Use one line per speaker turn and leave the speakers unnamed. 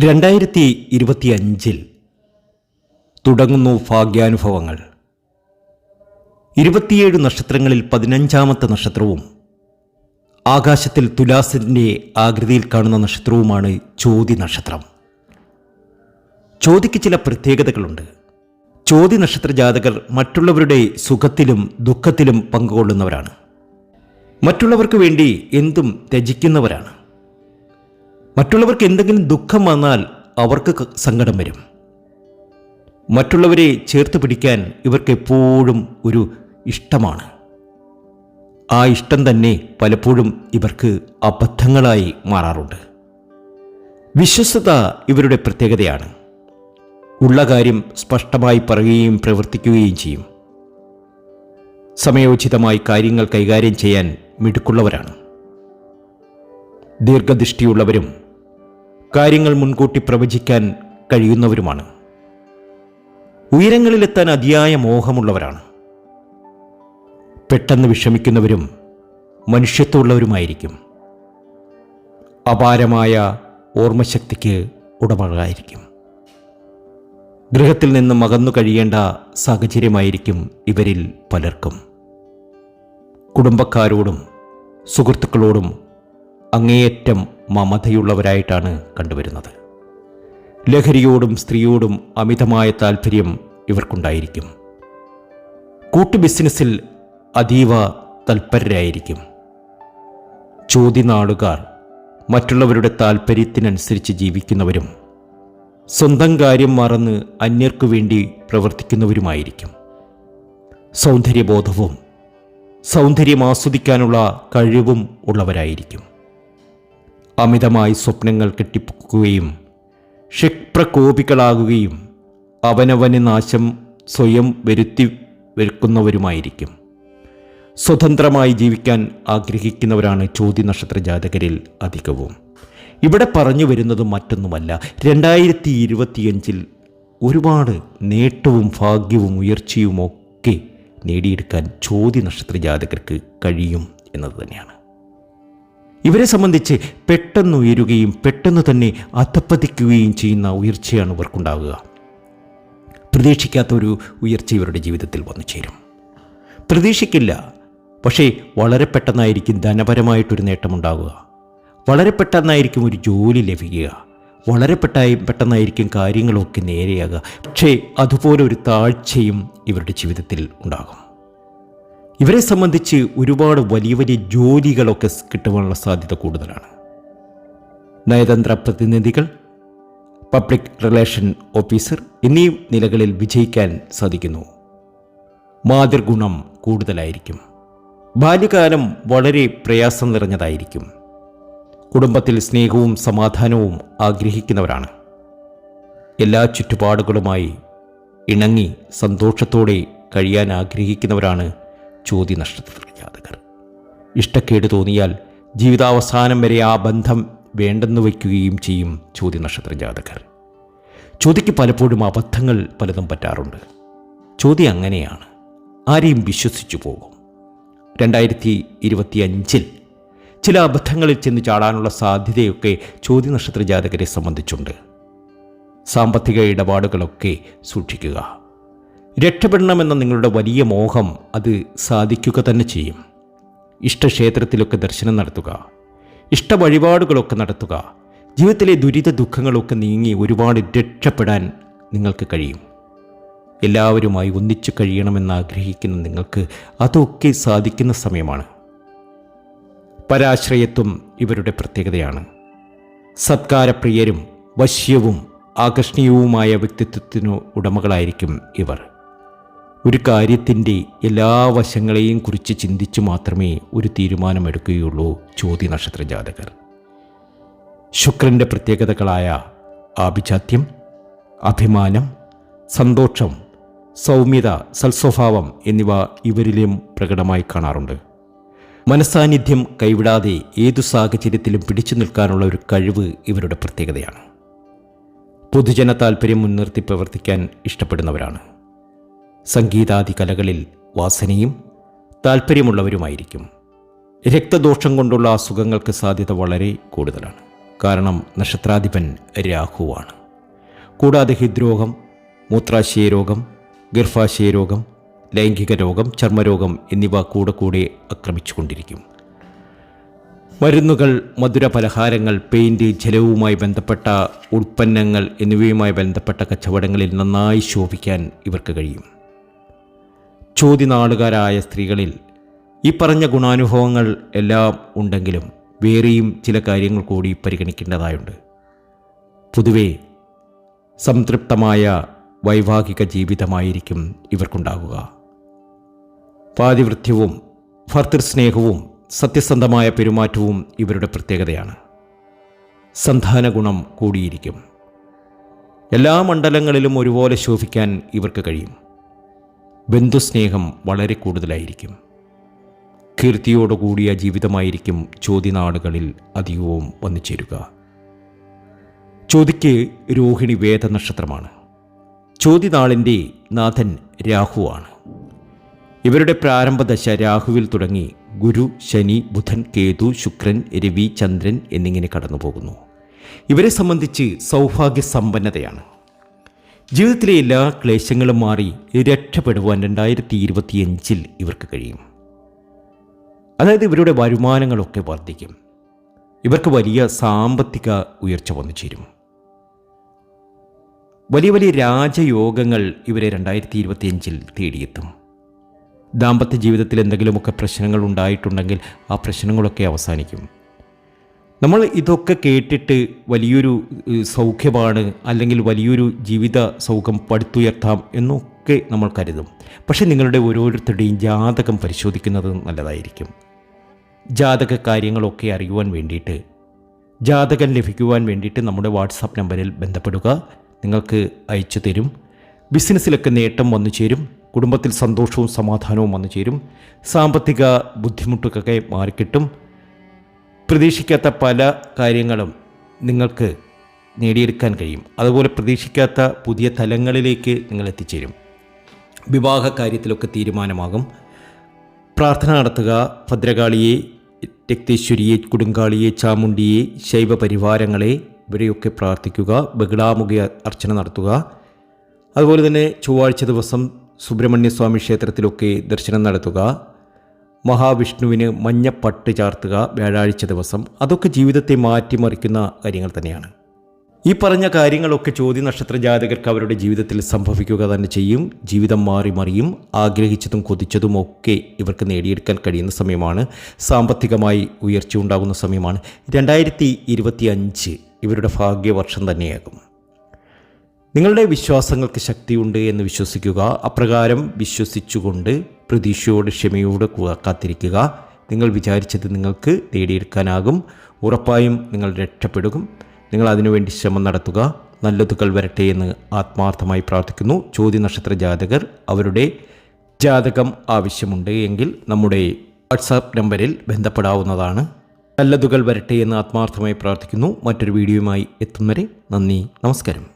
രണ്ടായിരത്തി ഇരുപത്തിയഞ്ചിൽ തുടങ്ങുന്നു ഭാഗ്യാനുഭവങ്ങൾ. ഇരുപത്തിയേഴ് നക്ഷത്രങ്ങളിൽ പതിനഞ്ചാമത്തെ നക്ഷത്രവും ആകാശത്തിൽ തുലാസിന്റെ ആകൃതിയിൽ കാണുന്ന നക്ഷത്രവുമാണ് ചോതി നക്ഷത്രം. ചോതിക്ക് ചില പ്രത്യേകതകളുണ്ട്. ചോതി നക്ഷത്ര ജാതകർ മറ്റുള്ളവരുടെ സുഖത്തിലും ദുഃഖത്തിലും പങ്കുകൊള്ളുന്നവരാണ്. മറ്റുള്ളവർക്ക് വേണ്ടി എന്തും ത്യജിക്കുന്നവരാണ്. മറ്റുള്ളവർക്ക് എന്തെങ്കിലും ദുഃഖം വന്നാൽ അവർക്ക് സങ്കടം വരും. മറ്റുള്ളവരെ ചേർത്ത് പിടിക്കാൻ ഇവർക്ക് എപ്പോഴും ഒരു ഇഷ്ടമാണ്. ആ ഇഷ്ടം തന്നെ പലപ്പോഴും ഇവർക്ക് അബദ്ധങ്ങളായി മാറാറുണ്ട്. വിശ്വസ്തത ഇവരുടെ പ്രത്യേകതയാണ്. ഉള്ള കാര്യം സ്പഷ്ടമായി പറയുകയും പ്രവർത്തിക്കുകയും ചെയ്യും. സമയോചിതമായി കാര്യങ്ങൾ കൈകാര്യം ചെയ്യാൻ മിടുക്കുള്ളവരാണ്. ദീർഘദൃഷ്ടിയുള്ളവരും കാര്യങ്ങൾ മുൻകൂട്ടി പ്രവചിക്കാൻ കഴിയുന്നവരുമാണ്. ഉയരങ്ങളിലെത്താൻ അതിയായ മോഹമുള്ളവരാണ്. പെട്ടെന്ന് വിഷമിക്കുന്നവരും മനുഷ്യത്വമുള്ളവരുമായിരിക്കും. അപാരമായ ഓർമ്മശക്തിക്ക് ഉടമകളായിരിക്കും. ഗൃഹത്തിൽ നിന്നും അകന്നു കഴിയേണ്ട സാഹചര്യമായിരിക്കും ഇവരിൽ പലർക്കും. കുടുംബക്കാരോടും സുഹൃത്തുക്കളോടും അങ്ങേയറ്റം മമതയുള്ളവരായിട്ടാണ് കണ്ടുവരുന്നത്. ലഹരിയോടും സ്ത്രീയോടും അമിതമായ താല്പര്യം ഇവർക്കുണ്ടായിരിക്കും. കൂട്ടു ബിസിനസ്സിൽ അതീവ തൽപരരായിരിക്കും. ചോദ്യനാളുകാർ മറ്റുള്ളവരുടെ താല്പര്യത്തിനനുസരിച്ച് ജീവിക്കുന്നവരും സ്വന്തം കാര്യം മറന്ന് അന്യർക്കു വേണ്ടി പ്രവർത്തിക്കുന്നവരുമായിരിക്കും. സൗന്ദര്യബോധവും സൗന്ദര്യം ആസ്വദിക്കാനുള്ള കഴിവും ഉള്ളവരായിരിക്കും. അമിതമായി സ്വപ്നങ്ങൾ കെട്ടിപ്പൊക്കുകയും ക്ഷിപ്രകോപികളാകുകയും അവനവന് നാശം സ്വയം വരുത്തി വെക്കുന്നവരുമായിരിക്കും. സ്വതന്ത്രമായി ജീവിക്കാൻ ആഗ്രഹിക്കുന്നവരാണ് ചോദ്യ നക്ഷത്ര ജാതകരിൽ അധികവും. ഇവിടെ പറഞ്ഞു വരുന്നത് മറ്റൊന്നുമല്ല. രണ്ടായിരത്തി ഇരുപത്തിയഞ്ചിൽ ഒരുപാട് നേട്ടവും ഭാഗ്യവും ഉയർച്ചയുമൊക്കെ നേടിയെടുക്കാൻ ചോദ്യ നക്ഷത്ര ജാതകർക്ക് കഴിയും എന്നത് തന്നെയാണ്. ഇവരെ സംബന്ധിച്ച് പെട്ടെന്ന് ഉയരുകയും പെട്ടെന്ന് തന്നെ അധപ്പതിക്കുകയും ചെയ്യുന്ന ഉയർച്ചയാണ് ഇവർക്കുണ്ടാവുക. പ്രതീക്ഷിക്കാത്ത ഒരു ഉയർച്ച ഇവരുടെ ജീവിതത്തിൽ വന്നു ചേരും. പ്രതീക്ഷിക്കില്ല. പക്ഷേ വളരെ പെട്ടെന്നായിരിക്കും ധനപരമായിട്ടൊരു നേട്ടമുണ്ടാകുക വളരെ പെട്ടെന്നായിരിക്കും ഒരു ജോലി ലഭിക്കുക. വളരെ പെട്ടായി പെട്ടെന്നായിരിക്കും കാര്യങ്ങളൊക്കെ നേരെയാകുക. പക്ഷേ അതുപോലെ ഒരു താഴ്ചയും ഇവരുടെ ജീവിതത്തിൽ ഉണ്ടാകും. ഇവരെ സംബന്ധിച്ച് ഒരുപാട് വലിയ വലിയ ജോലികളൊക്കെ കിട്ടുവാനുള്ള സാധ്യത കൂടുതലാണ്. നയതന്ത്ര പ്രതിനിധികൾ പബ്ലിക് റിലേഷൻ ഓഫീസർ എന്നീ നിലകളിൽ വിജയിക്കാൻ സാധിക്കുന്നു. മാതൃഗുണം കൂടുതലായിരിക്കും. ബാല്യകാലം വളരെ പ്രയാസം നിറഞ്ഞതായിരിക്കും. കുടുംബത്തിൽ സ്നേഹവും സമാധാനവും ആഗ്രഹിക്കുന്നവരാണ്. എല്ലാ ചുറ്റുപാടുകളുമായി ഇണങ്ങി സന്തോഷത്തോടെ കഴിയാൻ ആഗ്രഹിക്കുന്നവരാണ് ചോദ്യ നക്ഷത്ര ജാതകർ ഇഷ്ടക്കേട് തോന്നിയാൽ ജീവിതാവസാനം വരെ ആ ബന്ധം വേണ്ടെന്ന് വയ്ക്കുകയും ചെയ്യും ചോദ്യ നക്ഷത്ര ജാതകർ ചോതിക്ക് പലപ്പോഴും അബദ്ധങ്ങൾ പലതും പറ്റാറുണ്ട്. ചോദ്യം അങ്ങനെയാണ്. ആരെയും വിശ്വസിച്ചു പോകും. രണ്ടായിരത്തി ഇരുപത്തി അഞ്ചിൽ ചില അബദ്ധങ്ങളിൽ ചെന്ന് ചാടാനുള്ള സാധ്യതയൊക്കെ ചോദ്യ നക്ഷത്ര ജാതകരെ സംബന്ധിച്ചുണ്ട്. സാമ്പത്തിക ഇടപാടുകളൊക്കെ സൂക്ഷിക്കുക. രക്ഷപ്പെടണമെന്ന നിങ്ങളുടെ വലിയ മോഹം അത് സാധിക്കുക തന്നെ ചെയ്യും. ഇഷ്ടക്ഷേത്രത്തിലൊക്കെ ദർശനം നടത്തുക. ഇഷ്ട വഴിപാടുകളൊക്കെ നടത്തുക. ജീവിതത്തിലെ ദുരിത ദുഃഖങ്ങളൊക്കെ നീങ്ങി ഒരുപാട് രക്ഷപ്പെടാൻ നിങ്ങൾക്ക് കഴിയും. എല്ലാവരുമായി ഒന്നിച്ചു കഴിയണമെന്ന് ആഗ്രഹിക്കുന്ന നിങ്ങൾക്ക് അതൊക്കെ സാധിക്കുന്ന സമയമാണ്. പരാശ്രയത്വം ഇവരുടെ പ്രത്യേകതയാണ്. സത്കാരപ്രിയരും വശ്യവും ആകർഷണീയവുമായ വ്യക്തിത്വത്തിനു ഉടമകളായിരിക്കും ഇവർ. ഒരു കാര്യത്തിന്റെ എല്ലാ വശങ്ങളെയും കുറിച്ച് ചിന്തിച്ച് മാത്രമേ ഒരു തീരുമാനമെടുക്കുകയുള്ളൂ ചോദ്യ നക്ഷത്ര ജാതകർ. ശുക്രന്റെ പ്രത്യേകതകളായ ആഭിജാത്യം അഭിമാനം സന്തോഷം സൗമ്യത സൽസ്വഭാവം എന്നിവ ഇവരിലും പ്രകടമായി കാണാറുണ്ട്. മനസാന്നിധ്യം കൈവിടാതെ ഏതു സാഹചര്യത്തിലും പിടിച്ചു നിൽക്കാനുള്ള ഒരു കഴിവ് ഇവരുടെ പ്രത്യേകതയാണ്. പൊതുജന താൽപ്പര്യം മുൻനിർത്തി പ്രവർത്തിക്കാൻ ഇഷ്ടപ്പെടുന്നവരാണ്. സംഗീതാദി കലകളിൽ വാസനയും താല്പര്യമുള്ളവരുമായിരിക്കും രക്തദോഷം കൊണ്ടുള്ള അസുഖങ്ങൾക്ക് സാധ്യത വളരെ കൂടുതലാണ്. കാരണം നക്ഷത്രാധിപൻ രാഹുവാണ്. കൂടാതെ ഹൃദ്രോഗം മൂത്രാശയ രോഗം ഗർഭാശയ രോഗം ലൈംഗിക രോഗം ചർമ്മരോഗം എന്നിവ കൂടെ കൂടെ ആക്രമിച്ചുകൊണ്ടിരിക്കും. മരുന്നുകൾ മധുര പലഹാരങ്ങൾ പെയിന്റ് ജലവുമായി ബന്ധപ്പെട്ട ഉൽപ്പന്നങ്ങൾ എന്നിവയുമായി ബന്ധപ്പെട്ട കച്ചവടങ്ങളിൽ നന്നായി ശോഭിക്കാൻ ഇവർക്ക് കഴിയും. ചോദ്യനാളുകാരായ സ്ത്രീകളിൽ ഈ പറഞ്ഞ ഗുണാനുഭവങ്ങൾ എല്ലാം ഉണ്ടെങ്കിലും വേറെയും ചില കാര്യങ്ങൾ കൂടി പരിഗണിക്കേണ്ടതായുണ്ട്. പൊതുവേ സംതൃപ്തമായ വൈവാഹിക ജീവിതമായിരിക്കും ഇവർക്കുണ്ടാകുക പാതിവൃത്യവും ഭർത്തൃസ്നേഹവും സത്യസന്ധമായ പെരുമാറ്റവും ഇവരുടെ പ്രത്യേകതയാണ്. സന്താന ഗുണം കൂടിയിരിക്കും. എല്ലാ മണ്ഡലങ്ങളിലും ഒരുപോലെ ശോഭിക്കാൻ ഇവർക്ക് കഴിയും. ബന്ധുസ്നേഹം വളരെ കൂടുതലായിരിക്കും. കീർത്തിയോടുകൂടിയ ജീവിതമായിരിക്കും ചോദ്യനാടുകളിൽ അധികവും വന്നു ചേരുക. ചോദിക്ക് രോഹിണി വേദ നക്ഷത്രമാണ് ചോദ്യനാളിന്റെ നാഥൻ രാഹുവാണ്. ഇവരുടെ പ്രാരംഭദശ രാഹുവിൽ തുടങ്ങി ഗുരു ശനി ബുധൻ കേതു ശുക്രൻ രവി ചന്ദ്രൻ എന്നിങ്ങനെ കടന്നുപോകുന്നു. ഇവരെ സംബന്ധിച്ച് സൗഭാഗ്യ സമ്പന്നതയാണ് ജീവിതത്തിലെ എല്ലാ ക്ലേശങ്ങളും മാറി രക്ഷപ്പെടുവാൻ രണ്ടായിരത്തി ഇരുപത്തിയഞ്ചിൽ ഇവർക്ക് കഴിയും. അതായത് ഇവരുടെ വരുമാനങ്ങളൊക്കെ വർദ്ധിക്കും. ഇവർക്ക് വലിയ സാമ്പത്തിക ഉയർച്ച വന്നു ചേരും. വലിയ വലിയ രാജയോഗങ്ങൾ ഇവരെ രണ്ടായിരത്തി ഇരുപത്തിയഞ്ചിൽ തേടിയെത്തും. ദാമ്പത്യ ജീവിതത്തിൽ എന്തെങ്കിലുമൊക്കെ പ്രശ്നങ്ങൾ ഉണ്ടായിട്ടുണ്ടെങ്കിൽ ആ പ്രശ്നങ്ങളൊക്കെ അവസാനിക്കും. നമ്മൾ ഇതൊക്കെ കേട്ടിട്ട് വലിയൊരു സൗഖ്യമാണ് അല്ലെങ്കിൽ വലിയൊരു ജീവിത സൗഖ്യം പടുത്തുയർത്താം എന്നൊക്കെ നമ്മൾ കരുതും. പക്ഷേ നിങ്ങളുടെ ഓരോരുത്തരുടെയും ജാതകം പരിശോധിക്കുന്നത് നല്ലതായിരിക്കും. ജാതക കാര്യങ്ങളൊക്കെ അറിയുവാൻ വേണ്ടിയിട്ട് ജാതകം ലഭിക്കുവാൻ വേണ്ടിയിട്ട് നമ്മുടെ വാട്സാപ്പ് നമ്പറിൽ ബന്ധപ്പെടുക. നിങ്ങൾക്ക് അയച്ചു തരും. ബിസിനസ്സിലൊക്കെ നേട്ടം വന്നു ചേരും. കുടുംബത്തിൽ സന്തോഷവും സമാധാനവും വന്നു ചേരും. സാമ്പത്തിക ബുദ്ധിമുട്ടൊക്കെ മാറിക്കിട്ടും. പ്രതീക്ഷിക്കാത്ത പല കാര്യങ്ങളും നിങ്ങൾക്ക് നേടിയെടുക്കാൻ കഴിയും. അതുപോലെ പ്രതീക്ഷിക്കാത്ത പുതിയ തലങ്ങളിലേക്ക് നിങ്ങൾ എത്തിച്ചേരും. വിവാഹ കാര്യത്തിലൊക്കെ തീരുമാനമാകും. പ്രാർത്ഥന നടത്തുക. ഭദ്രകാളിയെ രക്തേശ്വരിയെ കൊടുങ്കാളിയെ ചാമുണ്ടിയെ ശൈവ പരിവാരങ്ങളെ ഇവരെയൊക്കെ പ്രാർത്ഥിക്കുക. ബഹിളാമുഖി അർച്ചന നടത്തുക. അതുപോലെ തന്നെ ചൊവ്വാഴ്ച ദിവസം സുബ്രഹ്മണ്യസ്വാമി ക്ഷേത്രത്തിലൊക്കെ ദർശനം നടത്തുക. മഹാവിഷ്ണുവിന് മഞ്ഞപ്പട്ട് ചാർത്തുക വ്യാഴാഴ്ച ദിവസം. അതൊക്കെ ജീവിതത്തെ മാറ്റിമറിക്കുന്ന കാര്യങ്ങൾ തന്നെയാണ്. ഈ പറഞ്ഞ കാര്യങ്ങളൊക്കെ ചോദ്യ നക്ഷത്ര ജാതകർക്ക് അവരുടെ ജീവിതത്തിൽ സംഭവിക്കുക തന്നെ ചെയ്യും. ജീവിതം മാറി മറിയും ആഗ്രഹിച്ചതും കൊതിച്ചതും ഒക്കെ ഇവർക്ക് നേടിയെടുക്കാൻ കഴിയുന്ന സമയമാണ്. സാമ്പത്തികമായി ഉയർച്ച ഉണ്ടാകുന്ന സമയമാണ്. രണ്ടായിരത്തി ഇവരുടെ ഭാഗ്യവർഷം തന്നെയാകും. നിങ്ങളുടെ വിശ്വാസങ്ങൾക്ക് ശക്തിയുണ്ട് എന്ന് വിശ്വസിക്കുക. അപ്രകാരം വിശ്വസിച്ചുകൊണ്ട് പ്രതീക്ഷയോട് ക്ഷമയോട് കാത്തിരിക്കുക. നിങ്ങൾ വിചാരിച്ചത് നിങ്ങൾക്ക് നേടിയെടുക്കാനാകും. ഉറപ്പായും നിങ്ങൾ രക്ഷപ്പെടും. നിങ്ങൾ അതിനുവേണ്ടി ശ്രമം നടത്തുക. നല്ലതുകൾ വരട്ടെ എന്ന് ആത്മാർത്ഥമായി പ്രാർത്ഥിക്കുന്നു. ചോദ്യ നക്ഷത്ര ജാതകർ അവരുടെ ജാതകം ആവശ്യമുണ്ട് എങ്കിൽ നമ്മുടെ വാട്സാപ്പ് നമ്പറിൽ ബന്ധപ്പെടാവുന്നതാണ്. നല്ലതുകൾ വരട്ടെ എന്ന് ആത്മാർത്ഥമായി പ്രാർത്ഥിക്കുന്നു. മറ്റൊരു വീഡിയോയുമായി എത്തും വരെ നന്ദി. നമസ്കാരം.